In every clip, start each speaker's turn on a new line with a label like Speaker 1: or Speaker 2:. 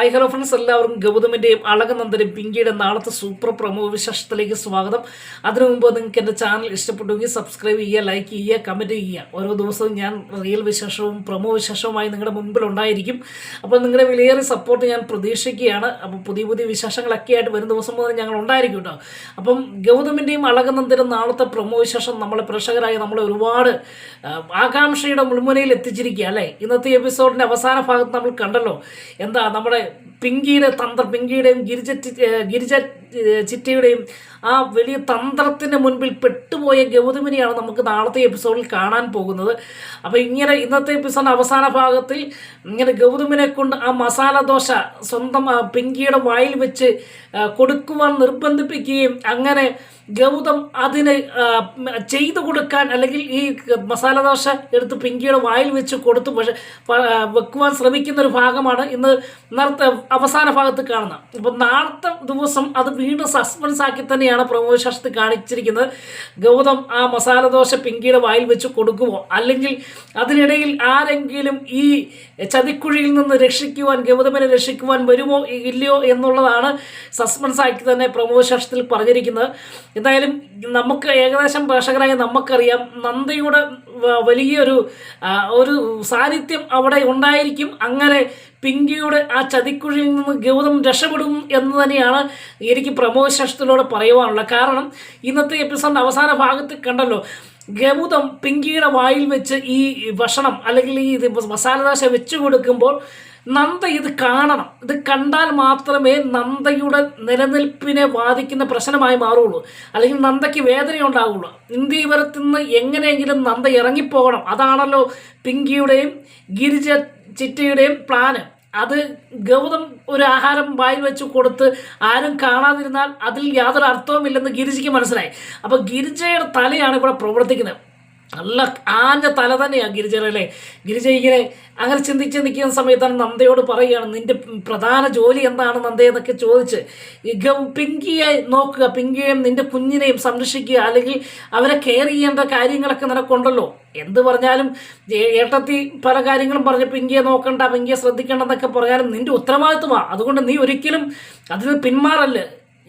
Speaker 1: Hi hello friends എല്ലാവർക്കും ഗൗതമിന്റെയും അളകനന്ദനും പിങ്കിയുടെ നാളത്തെ super promo വിശേഷത്തിലേക്ക് സ്വാഗതം. അതിനു മുമ്പ് നിങ്ങൾക്ക് എന്റെ ചാനൽ ഇഷ്ടപ്പെട്ടുവെങ്കിൽ സബ്സ്ക്രൈബ് ചെയ്യുക ലൈക്ക് ചെയ്യുക കമന്റ് ചെയ്യുക. ഓരോ ദിവസവും ഞാൻ റിയൽ വിശേഷവും പ്രൊമോ വിശേഷവുമായി നിങ്ങളുടെ മുമ്പിൽ ഉണ്ടായിരിക്കും. അപ്പോൾ നിങ്ങളുടെ വിലയേറെ സപ്പോർട്ട് ഞാൻ പ്രതീക്ഷിക്കുകയാണ്. അപ്പോൾ പുതിയ പുതിയ വിശേഷങ്ങളൊക്കെ ആയിട്ട് വരും ദിവസം മുതൽ ഞങ്ങൾ ഉണ്ടായിരിക്കും കേട്ടോ അപ്പം ഗൗതമിന്റെയും അളകനന്ദനും നാളത്തെ പ്രൊമോ വിശേഷം നമ്മളെ പ്രേക്ഷകരായി നമ്മളെ ഒരുപാട് ആകാംക്ഷയുടെ മുൾമുനയിൽ എത്തിച്ചിരിക്കുക അല്ലേ? ഇന്നത്തെ എപ്പിസോഡിന്റെ അവസാന ഭാഗത്ത് നമ്മൾ കണ്ടല്ലോ. എന്താ നമ്മുടെ പിങ്കിയുടെ തന്ത്രം പിങ്കിയുടെയും ഗിരിജ ഗിരിജ ചിറ്റയുടെയും ആ വലിയ തന്ത്രത്തിന് മുൻപിൽ പെട്ടുപോയ ഗൗതമിനെയാണ് നമുക്ക് നാളത്തെ എപ്പിസോഡിൽ കാണാൻ പോകുന്നത്. അപ്പോൾ ഇങ്ങനെ ഇന്നത്തെ എപ്പിസോഡ് അവസാന ഭാഗത്തിൽ ഇങ്ങനെ ഗൗതമിനെ കൊണ്ട് ആ മസാല ദോശ സ്വന്തം പിങ്കിയുടെ വായിൽ വെച്ച് കൊടുക്കുവാൻ നിർബന്ധിപ്പിക്കുകയും അങ്ങനെ ഗൗതം അതിന് ചെയ്തു കൊടുക്കാൻ അല്ലെങ്കിൽ ഈ മസാല ദോശ എടുത്ത് പിങ്കിയുടെ വായിൽ വെച്ച് കൊടുത്ത് പക്ഷെ വെക്കുവാൻ ശ്രമിക്കുന്ന ഒരു ഭാഗമാണ് ഇന്ന് ഇന്നത്തെ അവസാന ഭാഗത്ത് കാണുന്നത്. അപ്പം നാളത്തെ ദിവസം അത് വീണ്ടും സസ്പെൻസ് ആക്കി തന്നെയാണ് പ്രമോശാസ്ത്രത്തിൽ കാണിച്ചിരിക്കുന്നത്. ഗൗതം ആ മസാല ദോശ പിങ്കിയുടെ വായിൽ വെച്ച് കൊടുക്കുമോ? അല്ലെങ്കിൽ അതിനിടയിൽ ആരെങ്കിലും ഈ ചതിക്കുഴിയിൽ നിന്ന് രക്ഷിക്കുവാൻ ഗൗതമനെ രക്ഷിക്കുവാൻ വരുമോ? ഇല്ലയോ എന്നുള്ളതാണ് സസ്പെൻസ് ആക്കി തന്നെ പ്രമോശാസ്ത്രത്തിൽ പറഞ്ഞിരിക്കുന്നത്. എന്തായാലും നമുക്ക് ഏകദേശം പ്രേക്ഷകരായ നമുക്കറിയാം നന്ദയുടെ വലിയൊരു ഒരു സാന്നിധ്യം അവിടെ ഉണ്ടായിരിക്കും. അങ്ങനെ പിങ്കിയുടെ ആ ചതിക്കുഴിയിൽ നിന്ന് ഗൗതം രക്ഷപ്പെടും എന്ന് തന്നെയാണ് എനിക്ക് പ്രമോശാസ്ത്രത്തിലൂടെ പറയുവാനുള്ളത് കാരണം. ഇന്നത്തെ എപ്പിസോഡിന്റെ അവസാന ഭാഗത്ത് കണ്ടല്ലോ ഗൗതം പിങ്കിയുടെ വായിൽ വെച്ച് ഈ ഭക്ഷണം അല്ലെങ്കിൽ ഈ മസാലദാശ വെച്ച് കൊടുക്കുമ്പോൾ നന്ദ ഇത് കാണണം. ഇത് കണ്ടാൽ മാത്രമേ നന്ദയുടെ നിലനിൽപ്പിനെ ബാധിക്കുന്ന പ്രശ്നമായി മാറുള്ളൂ അല്ലെങ്കിൽ നന്ദയ്ക്ക് വേദന ഉണ്ടാവുള്ളൂ. ഇന്ത്യവരത്തിൽ നിന്ന് എങ്ങനെയെങ്കിലും നന്ദ ഇറങ്ങിപ്പോകണം. അതാണല്ലോ പിങ്കിയുടെയും ഗിരിജ ചിറ്റയുടെയും പ്ലാന് അത് ഗൗതം ഒരു ആഹാരം വായിൽ വെച്ച് കൊടുത്ത് ആരും കാണാതിരുന്നാൽ അതിൽ യാതൊരു അർത്ഥവുമില്ലെന്ന് ഗിരിജയ്ക്ക് മനസ്സിലായി. അപ്പോൾ ഗിരിജയുടെ തലയാണ് ഇവിടെ പ്രവർത്തിക്കുന്നത്. നല്ല ആഞ്ഞ തല തന്നെയാണ് ഗിരിജയുടെ ഗിരിജ ഇങ്ങനെ അങ്ങനെ ചിന്തിച്ച് നിൽക്കുന്ന സമയത്താണ് നന്ദയോട് പറയുകയാണ് നിന്റെ പ്രധാന ജോലി എന്താണ് നന്ദ എന്നൊക്കെ ചോദിച്ച് പിങ്കിയെ നോക്കുക പിങ്കിയെയും നിന്റെ കുഞ്ഞിനെയും സംരക്ഷിക്കുക അല്ലെങ്കിൽ അവരെ കെയർ ചെയ്യേണ്ട കാര്യങ്ങളൊക്കെ നിനക്കുണ്ടല്ലോ. എന്ത് പറഞ്ഞാലും ഏട്ടത്തി പല കാര്യങ്ങളും പറഞ്ഞ് പിങ്കിയെ നോക്കണ്ട പിങ്കിയെ ശ്രദ്ധിക്കണ്ട എന്നൊക്കെ പറഞ്ഞാലും നിന്റെ ഉത്തരവാദിത്വമാണ് അതുകൊണ്ട് നീ ഒരിക്കലും അതിന് പിന്മാറല്ലേ.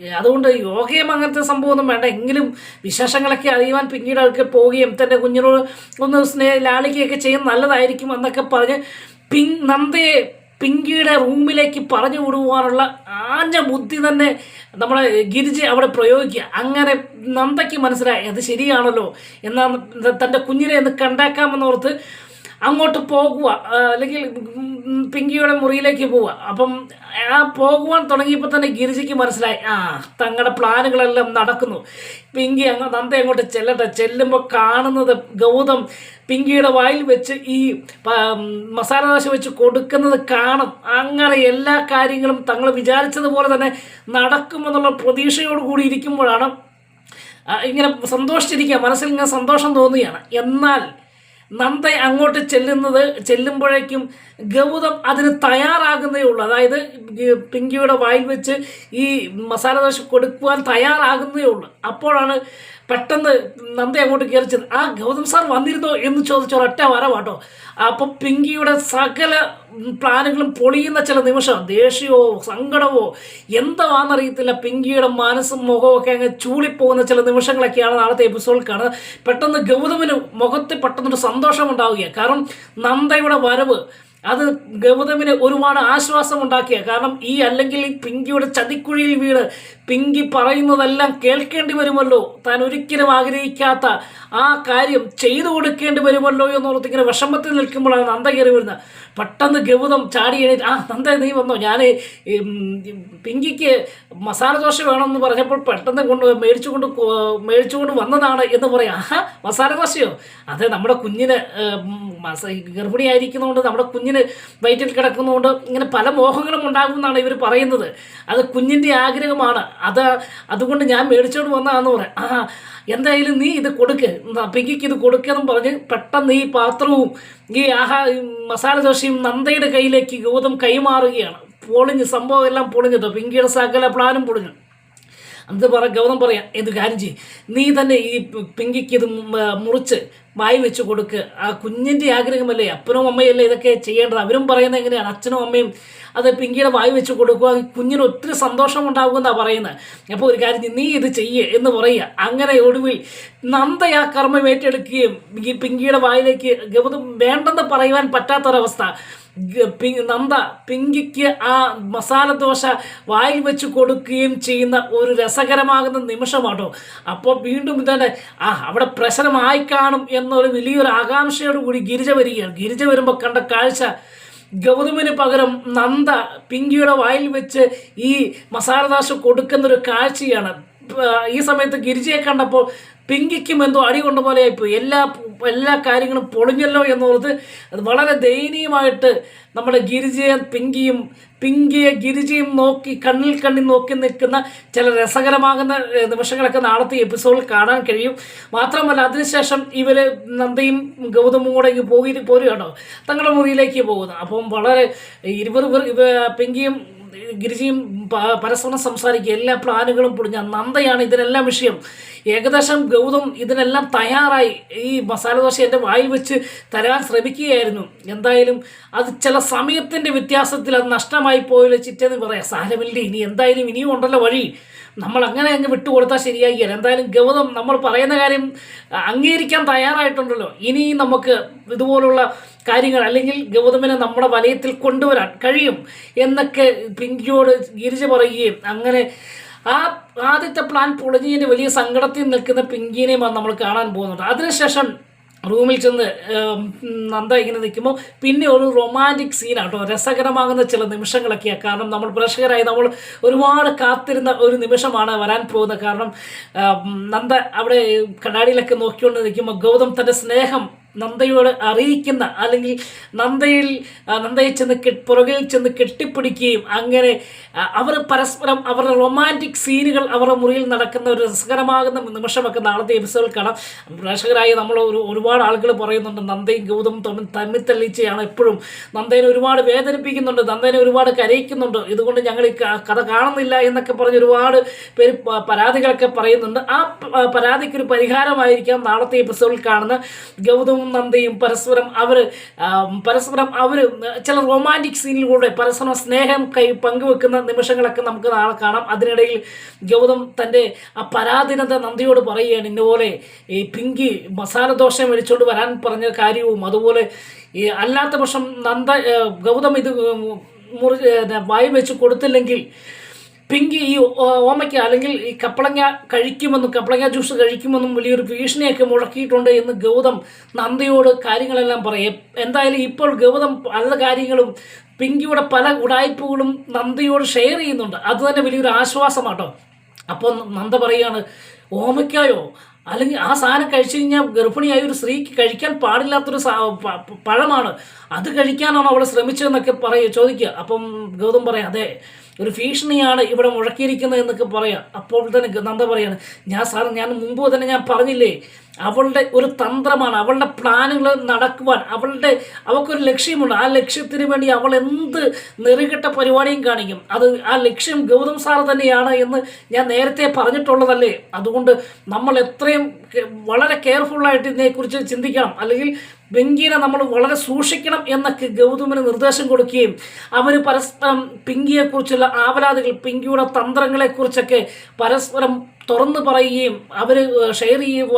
Speaker 1: അതുകൊണ്ട് യോഗയും അങ്ങനത്തെ സംഭവമൊന്നും വേണ്ട. എങ്കിലും വിശേഷങ്ങളൊക്കെ അറിയുവാൻ പിന്നീട് അവർക്ക് പോവുകയും തന്റെ കുഞ്ഞിനോട് ഒന്ന് സ്നേഹ ലാളിക്കുകയൊക്കെ ചെയ്യാൻ നല്ലതായിരിക്കും എന്നൊക്കെ പറഞ്ഞ് പിങ് നന്ദയെ പിങ്കിയുടെ റൂമിലേക്ക് പറഞ്ഞു വിടുവാനുള്ള ആഞ്ഞ ബുദ്ധി തന്നെ നമ്മളെ ഗിരിജ അവിടെ പ്രയോഗിക്കുക. അങ്ങനെ നന്ദയ്ക്ക് മനസ്സിലായി അത് ശരിയാണല്ലോ. എന്നാൽ തന്റെ കുഞ്ഞിനെ ഒന്ന് കണ്ടാക്കാമെന്നോർത്ത് അങ്ങോട്ട് പോകുക. അല്ലെങ്കിൽ പിങ്കിയുടെ മുറിയിലേക്ക് പോവുക അപ്പം ആ പോകുവാൻ തുടങ്ങിയപ്പോൾ തന്നെ ഗിരിജയ്ക്ക് മനസ്സിലായി. ആ തങ്ങളുടെ പ്ലാനുകളെല്ലാം നടക്കുന്നു. പിങ്കി അങ്ങ് നന്ദ അങ്ങോട്ട് ചെല്ലട്ടെ. ചെല്ലുമ്പോൾ കാണുന്നത് ഗൗതം പിങ്കിയുടെ വായിൽ വെച്ച് ഈ മസാല ദോശ വെച്ച് കൊടുക്കുന്നത് കാണും. അങ്ങനെ എല്ലാ കാര്യങ്ങളും തങ്ങൾ വിചാരിച്ചതുപോലെ തന്നെ നടക്കുമെന്നുള്ള പ്രതീക്ഷയോട് കൂടി ഇരിക്കുമ്പോഴാണ് ഇങ്ങനെ സന്തോഷിച്ചിരിക്കുക. മനസ്സിൽ ഇങ്ങനെ സന്തോഷം തോന്നുകയാണ്. എന്നാൽ നന്ദ അങ്ങോട്ട് ചെല്ലുന്നത് ചെല്ലുമ്പോഴേക്കും ഗൗതം അതിന് തയ്യാറാകുന്നേ ഉള്ളൂ. അതായത് പിങ്കിയുടെ വായിൽ വെച്ച് ഈ മസാല ദോശ കൊടുക്കുവാൻ തയ്യാറാകുന്നേ ഉള്ളൂ. അപ്പോഴാണ് പെട്ടെന്ന് നന്ദ അങ്ങോട്ട് കയറിച്ചത് ആ ഗൗതം സാർ വന്നിരുന്നോ? എന്ന് ചോദിച്ച ഒരൊറ്റ വരവാട്ടോ അപ്പം പിങ്കിയുടെ സകല പ്ലാനുകളും പൊളിയുന്ന ചില നിമിഷം ദേഷ്യമോ സങ്കടമോ എന്താണെന്നറിയത്തില്ല പിങ്കിയുടെ മനസ്സും മുഖവും ഒക്കെ അങ്ങ് ചൂളിപ്പോകുന്ന ചില നിമിഷങ്ങളൊക്കെയാണ് നാളത്തെ എപ്പിസോഡിൽ കാണുന്നത് പെട്ടെന്ന് ഗൗതമിന് മുഖത്ത് പെട്ടെന്നൊരു സന്തോഷം ഉണ്ടാവുകയാണ്. കാരണം നന്ദയുടെ വരവ് അത് ഗൗതമിന് ഒരുപാട് ആശ്വാസം ഉണ്ടാക്കിയ കാരണം ഈ അല്ലെങ്കിൽ ഈ പിങ്കിയുടെ ചതിക്കുഴിയിൽ വീട് പിങ്കി പറയുന്നതെല്ലാം കേൾക്കേണ്ടി വരുമല്ലോ. താൻ ഒരിക്കലും ആഗ്രഹിക്കാത്ത ആ കാര്യം ചെയ്തു കൊടുക്കേണ്ടി വരുമല്ലോ എന്നോർത്ത് ഇങ്ങനെ വിഷമത്തിൽ നിൽക്കുമ്പോഴാണ് നന്ദ കയറി വരുന്നത്. പെട്ടെന്ന് ഗൗതം ചാടി എഴുതി ആ നന്ദ നീ വന്നോ? ഞാൻ പിങ്കിക്ക് മസാല ദോശ വേണമെന്ന് പറഞ്ഞപ്പോൾ പെട്ടെന്ന് കൊണ്ട് മേടിച്ചു കൊണ്ട് മേടിച്ചു കൊണ്ട് വന്നതാണ് എന്ന് പറയാം. ആഹാ മസാല ദോശയോ? അതെ നമ്മുടെ കുഞ്ഞിന് മസ ഗർഭിണിയായിരിക്കുന്നതുകൊണ്ട് നമ്മുടെ കുഞ്ഞിന് വയറ്റിൽ കിടക്കുന്നതുകൊണ്ട് ഇങ്ങനെ പല മോഹങ്ങളും ഉണ്ടാകുമെന്നാണ് ഇവർ പറയുന്നത്. അത് കുഞ്ഞിന്റെ ആഗ്രഹമാണ്. അത് അതുകൊണ്ട് ഞാൻ മേടിച്ചോണ്ട് വന്നതാന്ന് പറയാം. ആ എന്തായാലും നീ ഇത് കൊടുക്ക്. പിങ്കിക്ക് ഇത് കൊടുക്കെന്നും പറഞ്ഞ് പെട്ടെന്ന് ഈ പാത്രവും ഈ ആഹാ മസാല ദോശയും നന്ദയുടെ കയ്യിലേക്ക് ഗൗതം കൈമാറുകയാണ്. പൊളിഞ്ഞ് സംഭവം എല്ലാം പൊളിഞ്ഞിട്ടോ പിങ്കിയുടെ സകല പ്ലാനും പൊളിഞ്ഞു. അത് പറ ഗൗതം പറയാം ഇത് കാര്യം ചെയ്യും നീ തന്നെ ഈ പിങ്കിക്ക് ഇത് മുറിച്ച് വായി വെച്ച് കൊടുക്കുക ആ കുഞ്ഞിന്റെ ആഗ്രഹമല്ലേ? അപ്പനും അമ്മയല്ലേ ഇതൊക്കെ ചെയ്യേണ്ടത്? അവരും പറയുന്നത് എങ്ങനെയാണ്? അച്ഛനും അമ്മയും അത് പിങ്കിയുടെ വായി വെച്ച് കൊടുക്കുക. കുഞ്ഞിന് ഒത്തിരി സന്തോഷം ഉണ്ടാകുമെന്നാണ് പറയുന്നത്. അപ്പോൾ ഒരു കാര്യം നീ ഇത് ചെയ്യേ എന്ന് പറയുക. അങ്ങനെ ഒടുവിൽ നന്ദ ആ കർമ്മം ഏറ്റെടുക്കുകയും ഈ പിങ്കിയുടെ വായിലേക്ക് ഗൗതം വേണ്ടെന്ന് പറയുവാൻ പറ്റാത്തൊരവസ്ഥ. നന്ദ പിങ്കിക്ക് ആ മസാല ദോശ വായിൽ വെച്ച് കൊടുക്കുകയും ചെയ്യുന്ന ഒരു രസകരമാകുന്ന നിമിഷമാട്ടോ. അപ്പോൾ വീണ്ടും ഇതാണ് ആ അവിടെ പ്രശ്നമായി കാണും എന്നൊരു വലിയൊരു ആകാംക്ഷയോട് കൂടി ഗിരിജ വരികയാണ്. ഗിരിജ വരുമ്പോൾ കണ്ട കാഴ്ച ഗൗതമിന് പകരം നന്ദ പിങ്കിയുടെ വായിൽ വെച്ച് ഈ മസാലദാസ് കൊടുക്കുന്നൊരു കാഴ്ചയാണ്. ഈ സമയത്ത് ഗിരിജയെ കണ്ടപ്പോൾ പിങ്കിക്കും എന്തോ അടി കൊണ്ട പോലെ ആയിപ്പോയി എല്ലാ എല്ലാ കാര്യങ്ങളും പൊളിഞ്ഞല്ലോ എന്നുള്ളത് അത് വളരെ ദയനീയമായിട്ട് നമ്മുടെ ഗിരിജയും പിങ്കിയും പിങ്കിയെ ഗിരിജയും നോക്കി കണ്ണിൽ കണ്ണിൽ നോക്കി നിൽക്കുന്ന ചില രസകരമാകുന്ന നിമിഷങ്ങളൊക്കെ നാളത്തെ എപ്പിസോഡിൽ കാണാൻ കഴിയും. മാത്രമല്ല അതിനുശേഷം ഇവർ നന്ദയും ഗൗതമും കൂടെ പോയി പോരുകയാണോ. തങ്ങളുടെ മുറിയിലേക്ക് പോകുന്നത് അപ്പം വളരെ ഇരുവർ പിങ്കിയും ഗിരിജയും പരസ്പരം സംസാരിക്കുക എല്ലാ പ്ലാനുകളും പൊളിഞ്ഞ. നന്ദയാണ് ഇതിനെല്ലാം വിഷയം. ഏകദേശം ഗൗതം ഇതിനെല്ലാം തയ്യാറായി. ഈ മസാല ദോശ എന്റെ വായിൽ വെച്ച് തരാൻ ശ്രമിക്കുകയായിരുന്നു. എന്തായാലും അത് ചില സമയത്തിന്റെ വ്യത്യാസത്തിൽ അത് നഷ്ടമായി പോയില്ല ചിറ്റെന്ന് പറയാം. സാരമില്ല ഇനി എന്തായാലും ഇനിയും ഉണ്ടല്ലോ വഴി. നമ്മൾ അങ്ങനെ അങ്ങ് വിട്ടുകൊടുത്താൽ ശരിയായി എന്തായാലും ഗൗതം നമ്മൾ പറയുന്ന കാര്യം അംഗീകരിക്കാൻ തയ്യാറായിട്ടുണ്ടല്ലോ. ഇനി നമുക്ക് ഇതുപോലുള്ള കാര്യങ്ങൾ അല്ലെങ്കിൽ ഗൗതമിനെ നമ്മുടെ വലയത്തിൽ കൊണ്ടുവരാൻ കഴിയും എന്നൊക്കെ പിങ്കിയോട് ഗിരിജ പറയുകയും അങ്ങനെ ആ ആദ്യത്തെ പ്ലാൻ പൊളിഞ്ഞതിന്റെ വലിയ സങ്കടത്തിൽ നിൽക്കുന്ന പിങ്കിനെയും നമ്മൾ കാണാൻ പോകുന്നുണ്ട് അതിനുശേഷം റൂമിൽ ചെന്ന് നന്ദ ഇങ്ങനെ നിൽക്കുമ്പോൾ പിന്നെ ഒരു റൊമാന്റിക് സീനാണ് കേട്ടോ രസകരമാകുന്ന ചില നിമിഷങ്ങളൊക്കെയാണ് കാരണം നമ്മൾ പ്രേക്ഷകരായി നമ്മൾ ഒരുപാട് കാത്തിരുന്ന ഒരു നിമിഷമാണ് വരാൻ പോകുന്നത്. കാരണം നന്ദ അവിടെ കണ്ണാടിയിലൊക്കെ നോക്കിക്കൊണ്ട് നിൽക്കുമ്പോൾ ഗൗതം തന്റെ സ്നേഹം നന്ദയോട് അറിയിക്കുന്ന അല്ലെങ്കിൽ നന്ദയിൽ നന്ദയെ ചെന്ന് പുറകിൽ ചെന്ന് കെട്ടിപ്പിടിക്കുകയും അങ്ങനെ അവർ പരസ്പരം അവരുടെ റൊമാന്റിക് സീനുകൾ അവരുടെ മുറിയിൽ നടക്കുന്ന ഒരു രസകരമാകുന്ന നിമിഷമൊക്കെ നാളത്തെ എപ്പിസോഡിൽ കാണാം. പ്രേക്ഷകരായി നമ്മൾ ഒരു ഒരുപാട് ആളുകൾ പറയുന്നുണ്ട് നന്ദയും ഗൗതം തമ്മിൽ തമ്മിൽ എപ്പോഴും. നന്ദയെ ഒരുപാട് വേദനിപ്പിക്കുന്നുണ്ട് നന്ദയെ ഒരുപാട് കരയിക്കുന്നുണ്ട്. ഇതുകൊണ്ട് ഞങ്ങൾ ഈ കഥ കാണുന്നില്ല എന്നൊക്കെ പറഞ്ഞ് ഒരുപാട് പേര് പരാതികളൊക്കെ പറയുന്നുണ്ട്. ആ പരാതിക്കൊരു പരിഹാരമായിരിക്കാം നാളത്തെ എപ്പിസോഡിൽ കാണുന്ന ഗൗതമും നന്ദയും പരസ്പരം അവർ പരസ്പരം അവർ ചില റൊമാന്റിക് സീനിലൂടെ പരസ്പരം സ്നേഹം കൈ പങ്കുവെക്കുന്ന നിമിഷങ്ങളൊക്കെ നമുക്ക് നാളെ കാണാം. അതിനിടയിൽ ഗൗതം തന്റെ ആ പരാധീനത നന്ദിയോട് പറയുകയാണ് ഇന്നപോലെ ഈ പിങ്കി മസാല ദോശ മേടിച്ചുകൊണ്ട് വരാൻ പറഞ്ഞ കാര്യവും അതുപോലെ ഈ അല്ലാത്ത പക്ഷം നന്ദ ഗൗതം ഇത് മുറി വായി വെച്ച് കൊടുത്തില്ലെങ്കിൽ പിങ്കി ഈ ഓമയ്ക്ക് അല്ലെങ്കിൽ ഈ കപ്പളങ്ങ കഴിക്കുമെന്നും കപ്പളങ്ങ ജ്യൂസ് കഴിക്കുമെന്നും വലിയൊരു ഭീഷണിയൊക്കെ മുഴക്കിയിട്ടുണ്ട് എന്ന് ഗൗതം നന്ദിയോട് കാര്യങ്ങളെല്ലാം പറയും. എന്തായാലും ഇപ്പോൾ ഗൗതം പല കാര്യങ്ങളും പിങ്കിയുടെ പല ഉടായ്പകളും നന്ദിയോട് ഷെയർ ചെയ്യുന്നുണ്ട്. അത് തന്നെ വലിയൊരു ആശ്വാസമാട്ടോ. അപ്പോൾ നന്ദ പറയാണ് ഓമയ്ക്കായോ? അല്ലെങ്കിൽ ആ സാധനം കഴിച്ചു കഴിഞ്ഞാൽ ഗർഭിണിയായ ഒരു സ്ത്രീക്ക് കഴിക്കാൻ പാടില്ലാത്തൊരു പഴമാണ്. അത് കഴിക്കാനാണ് അവൾ ശ്രമിച്ചതെന്നൊക്കെ പറയുക ചോദിക്കുക. അപ്പം ഗൗതം പറയാം അതെ ഒരു ഭീഷണിയാണ് ഇവിടെ മുഴക്കിയിരിക്കുന്നത് എന്നൊക്കെ പറയാം. അപ്പോൾ തന്നെ നന്ദ പറയാണ് ഞാൻ സാർ ഞാൻ മുമ്പ് തന്നെ ഞാൻ പറഞ്ഞില്ലേ അവളുടെ ഒരു തന്ത്രമാണ് അവളുടെ പ്ലാനുകൾ നടക്കുവാൻ അവളുടെ അവൾക്കൊരു ലക്ഷ്യമുണ്ട്. ആ ലക്ഷ്യത്തിന് വേണ്ടി അവൾ എന്ത് നെറുകെട്ട പരിപാടിയും കാണിക്കും. അത് ആ ലക്ഷ്യം ഗൗതം സാർ തന്നെയാണ് എന്ന് ഞാൻ നേരത്തെ പറഞ്ഞിട്ടുള്ളതല്ലേ? അതുകൊണ്ട് നമ്മൾ എത്രയും വളരെ കെയർഫുള്ളായിട്ട് ഇതിനെക്കുറിച്ച് ചിന്തിക്കണം. അല്ലെങ്കിൽ പിങ്കിയെ നമ്മൾ വളരെ സൂക്ഷിക്കണം എന്നൊക്കെ ഗൗതമിന് നിർദ്ദേശം കൊടുക്കുകയും അവർ പരസ്പരം പിങ്കിയെക്കുറിച്ചുള്ള ആവലാതികൾ പിങ്കിയുടെ തന്ത്രങ്ങളെക്കുറിച്ചൊക്കെ പരസ്പരം തുറന്നു പറയുകയും അവർ ഷെയർ ചെയ്യുകയും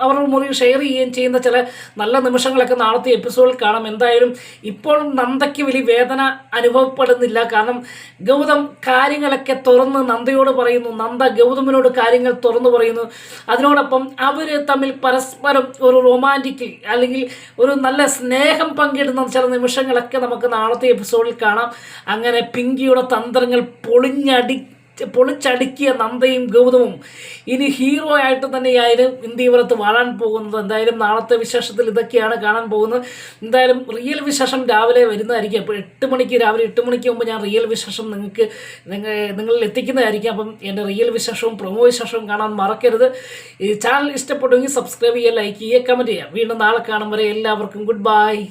Speaker 1: അവരുടെ മുറി ഷെയർ ചെയ്യുകയും ചെയ്യുന്ന ചില നല്ല നിമിഷങ്ങളൊക്കെ നാളത്തെ എപ്പിസോഡിൽ കാണാം. എന്തായാലും ഇപ്പോൾ നന്ദയ്ക്ക് വലിയ വേദന അനുഭവപ്പെടുന്നില്ല. കാരണം ഗൗതം കാര്യങ്ങളൊക്കെ തുറന്ന് നന്ദയോട് പറയുന്നു. നന്ദ ഗൗതമിനോട് കാര്യങ്ങൾ തുറന്നു പറയുന്നു. അതിനോടൊപ്പം അവർ തമ്മിൽ പരസ്പരം ഒരു റൊമാന്റിക് അല്ലെങ്കിൽ ഒരു നല്ല സ്നേഹം പങ്കിടുന്ന ചില നിമിഷങ്ങളൊക്കെ നമുക്ക് നാളത്തെ എപ്പിസോഡിൽ കാണാം. അങ്ങനെ പിങ്കിയുടെ തന്ത്രങ്ങൾ പൊളിഞ്ഞടി പൊളിച്ചടുക്കിയ നന്ദയും ഗൗതമും. ഇനി ഹീറോ ആയിട്ട് തന്നെയായാലും ഇന്ത്യവരത്ത് വാഴാൻ പോകുന്നത്. എന്തായാലും നാളത്തെ വിശേഷത്തിൽ ഇതൊക്കെയാണ് കാണാൻ പോകുന്നത്. എന്തായാലും റിയൽ വിശേഷം രാവിലെ വരുന്നതായിരിക്കും. അപ്പോൾ എട്ട് മണിക്ക് രാവിലെ എട്ട് മണിക്ക് മുമ്പ് ഞാൻ റിയൽ വിശേഷം നിങ്ങൾക്ക് നിങ്ങൾ നിങ്ങളിൽ എത്തിക്കുന്നതായിരിക്കും. അപ്പം എന്റെ റിയൽ വിശേഷവും പ്രൊമോ വിശേഷവും കാണാൻ മറക്കരുത്. ഈ ചാനൽ ഇഷ്ടപ്പെടുമെങ്കിൽ സബ്സ്ക്രൈബ് ചെയ്യുക ലൈക്ക് ചെയ്യുക കമന്റ് ചെയ്യുക. വീണ്ടും നാളെ കാണും വരെ എല്ലാവർക്കും ഗുഡ് ബൈ